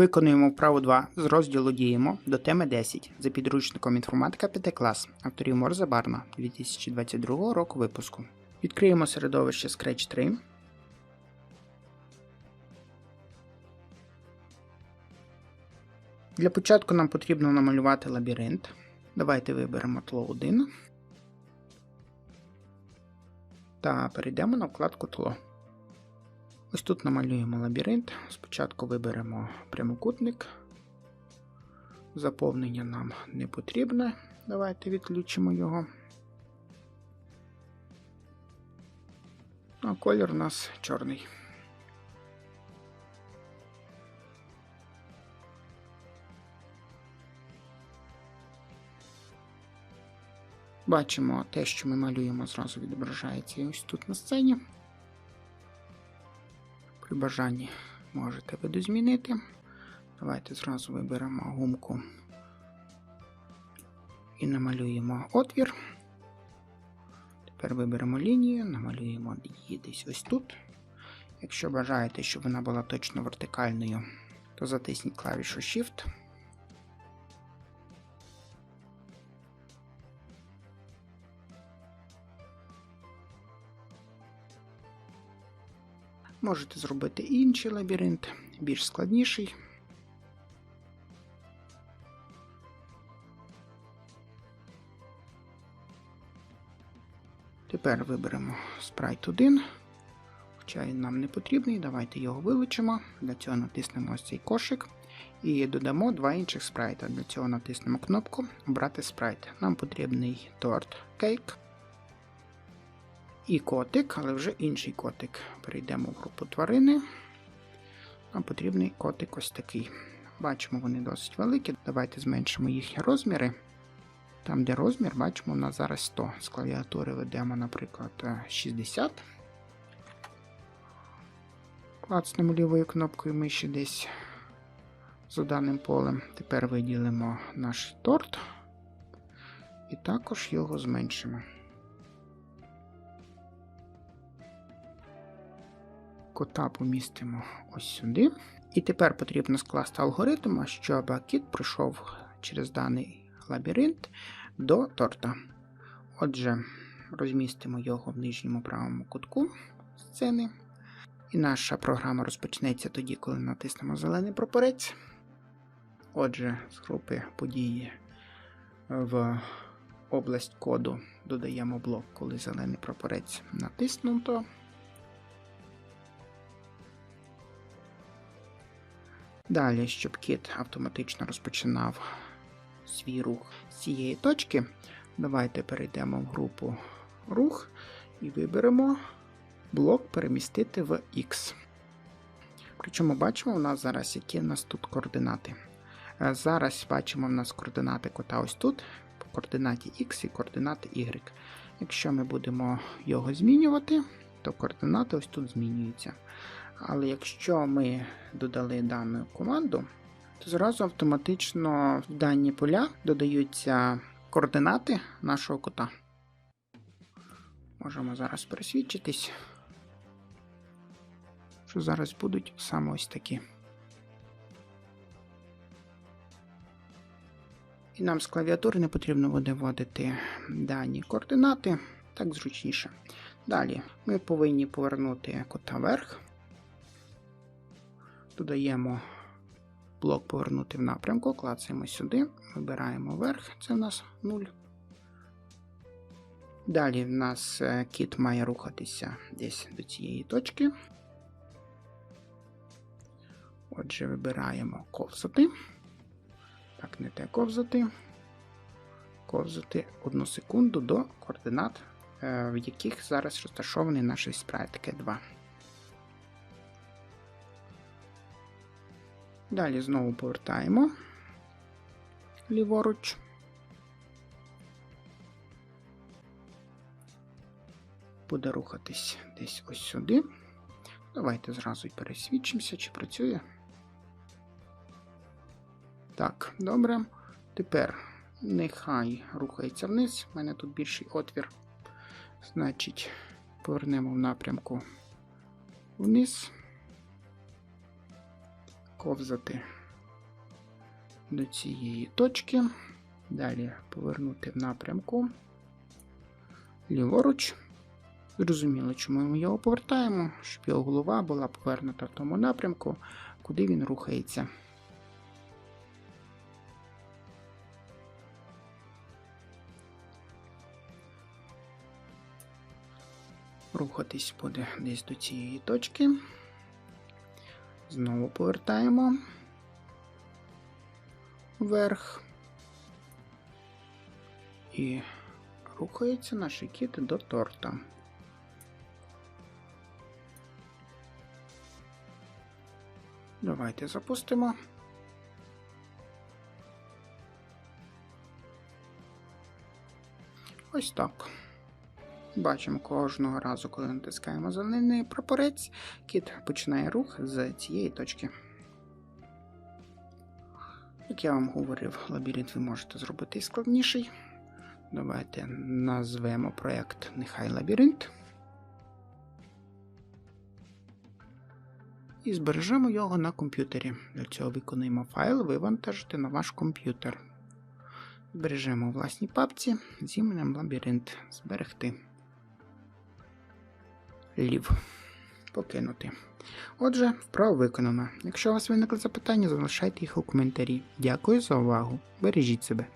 Виконуємо вправу 2 з розділу Діємо до теми 10 за підручником інформатика 5 клас авторів Морза Барна 2022 року випуску. Відкриємо середовище Scratch 3. Для початку нам потрібно намалювати лабіринт. Давайте виберемо тло 1 та перейдемо на вкладку тло. Ось тут намалюємо лабіринт. Спочатку виберемо прямокутник. Заповнення нам не потрібне. Давайте відключимо його. А колір у нас чорний. Бачимо те, що ми малюємо, зразу відображається ось тут на сцені. При бажанні можете видозмінити. Давайте зразу виберемо гумку і намалюємо отвір. Тепер виберемо лінію, намалюємо її десь ось тут. Якщо бажаєте, щоб вона була точно вертикальною, то затисніть клавішу Shift. Можете зробити інший лабіринт, більш складніший. Тепер виберемо спрайт 1, хоча він нам не потрібний. Давайте його вилучимо. Для цього натиснемо ось цей кошик і додамо два інших спрайта. Для цього натиснемо кнопку Обрати спрайт. Нам потрібний торт кейк і котик, але вже інший котик. Перейдемо в групу тварини. Нам потрібний котик ось такий. Бачимо, вони досить великі. Давайте зменшимо їхні розміри. Там, де розмір, бачимо, у нас зараз 100. З клавіатури ведемо, наприклад, 60. Клацнемо лівою кнопкою миші десь за даним полем. Тепер виділимо наш торт і також його зменшимо. Кота помістимо ось сюди. І тепер потрібно скласти алгоритм, щоб кіт пройшов через даний лабіринт до торта. Отже, розмістимо його в нижньому правому кутку сцени. І наша програма розпочнеться тоді, коли натиснемо зелений прапорець. Отже, з групи події в область коду додаємо блок, коли зелений прапорець натиснуто. Далі, щоб кіт автоматично розпочинав свій рух з цієї точки, давайте перейдемо в групу рух і виберемо блок перемістити в X. Причому бачимо, у нас зараз які у нас тут координати. Е, Зараз бачимо у нас координати кота ось тут, по координаті X і координати Y. Якщо ми будемо його змінювати, то координати ось тут змінюються. Але якщо ми додали дану команду, то зразу автоматично в дані поля додаються координати нашого кота. Можемо зараз пересвідчитись, що зараз будуть саме ось такі. І нам з клавіатури не потрібно буде вводити дані координати, так зручніше. Далі ми повинні повернути кота вверх. Додаємо блок повернути в напрямку, клацаємо сюди, вибираємо вверх, це в нас 0. Далі в нас е, кіт має рухатися десь до цієї точки. Отже, вибираємо ковзати. Так, не те ковзати. Ковзати 1 секунду до координат, е, в яких зараз розташований наш спрайт К2. Далі знову повертаємо ліворуч. Буде рухатись десь ось сюди. Давайте зразу й пересвідчимося, чи працює. Так, добре. Тепер нехай рухається вниз. У мене тут більший отвір. Значить, повернемо в напрямку вниз ковзати до цієї точки. Далі повернути в напрямку ліворуч. Зрозуміло, чому ми його повертаємо, щоб його голова була повернута в тому напрямку, куди він рухається. Рухатись буде десь до цієї точки. Знову повертаємо вверх. І рухається наш кіт до торта. Давайте запустимо. Ось так. Бачимо кожного разу, коли натискаємо зелений прапорець, кіт починає рух з цієї точки. Як я вам говорив, лабіринт ви можете зробити складніший. Давайте назвемо проєкт Нехай лабіринт. І збережемо його на комп'ютері. Для цього виконуємо файл вивантажити на ваш комп'ютер. Збережемо у власній папці з іменем лабіринт. Зберегти. Лів. Покинути. Отже, вправо виконано. Якщо у вас виникли запитання, залишайте їх у коментарі. Дякую за увагу. Бережіть себе.